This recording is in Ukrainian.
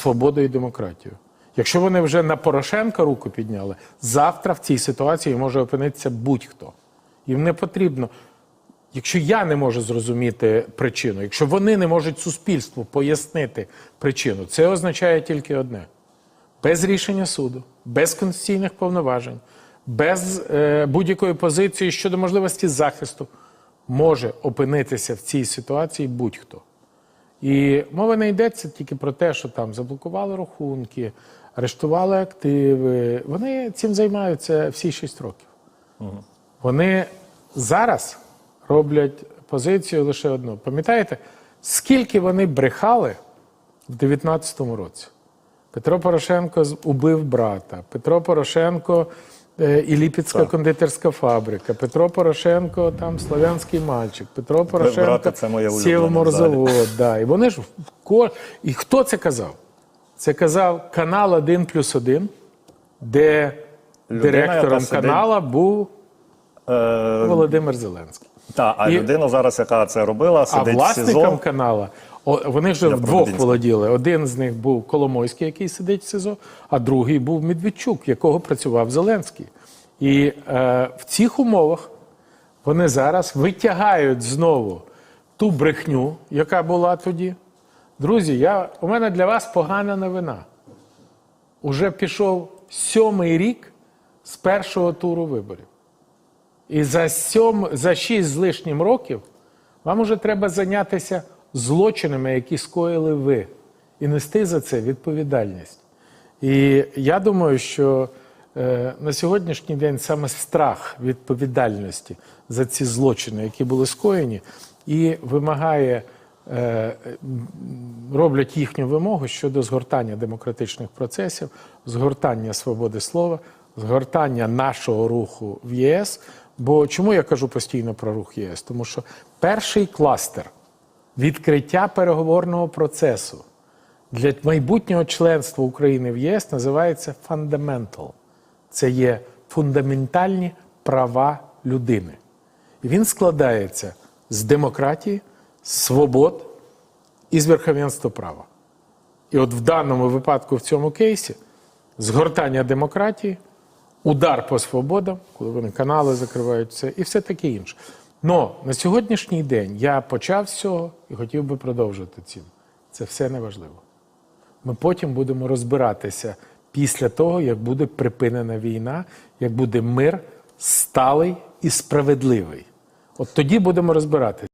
свободу і демократію. Якщо вони вже на Порошенка руку підняли, завтра в цій ситуації може опинитися будь-хто. Їм не потрібно. Якщо я не можу зрозуміти причину, якщо вони не можуть суспільству пояснити причину, це означає тільки одне: без рішення суду, без конституційних повноважень, без е, будь-якої позиції щодо можливості захисту, може опинитися в цій ситуації будь-хто. І мова не йдеться тільки про те, що там заблокували рахунки, арештували активи. Вони цим займаються всі 6 років. Вони зараз роблять позицію лише одну. Пам'ятаєте, скільки вони брехали в 19-му році? Петро Порошенко убив брата, Петро Порошенко і Ліпецька кондитерська фабрика, Петро Порошенко там Слов'янський мальчик, Петро Порошенко Сєвморзавод. Да. І вони ж в ко- І хто це казав? Це казав канал 1 плюс 1, де Людина, директором канала був Е, Володимир Зеленський. та, а І- людина зараз, яка це робила, А сидить в власником СІЗО. канала, вони ж Я в вдвох володіли. Один з них був Коломойський, який сидить в СИЗО, а другий був Медведчук, якого працював Зеленський. І е, в цих умовах вони зараз витягають знову ту брехню, яка була тоді. Друзі, я, у мене для вас погана новина. Уже пішов сьомий рік з першого туру виборів. І за сьом, за шість з лишнім років вам уже треба зайнятися злочинами, які скоїли ви, і нести за це відповідальність. І я думаю, що на сьогоднішній день саме страх відповідальності за ці злочини, які були скоєні, і вимагає, е, роблять їхню вимогу щодо згортання демократичних процесів, згортання свободи слова, згортання нашого руху в ЄС. Бо чому я кажу постійно про рух ЄС? Тому що перший кластер відкриття переговорного процесу для майбутнього членства України в ЄС називається fundamental. Це є фундаментальні права людини. Він складається з демократії, свобод і з верховенства права. І от в даному випадку, в цьому кейсі, згортання демократії, удар по свободам, коли вони канали закривають все, і все таке інше. Но на сьогоднішній день я почав з цього і хотів би продовжити цим. Це все неважливо. Ми потім будемо розбиратися після того, як буде припинена війна, як буде мир сталий і справедливий. От тоді будемо розбиратися.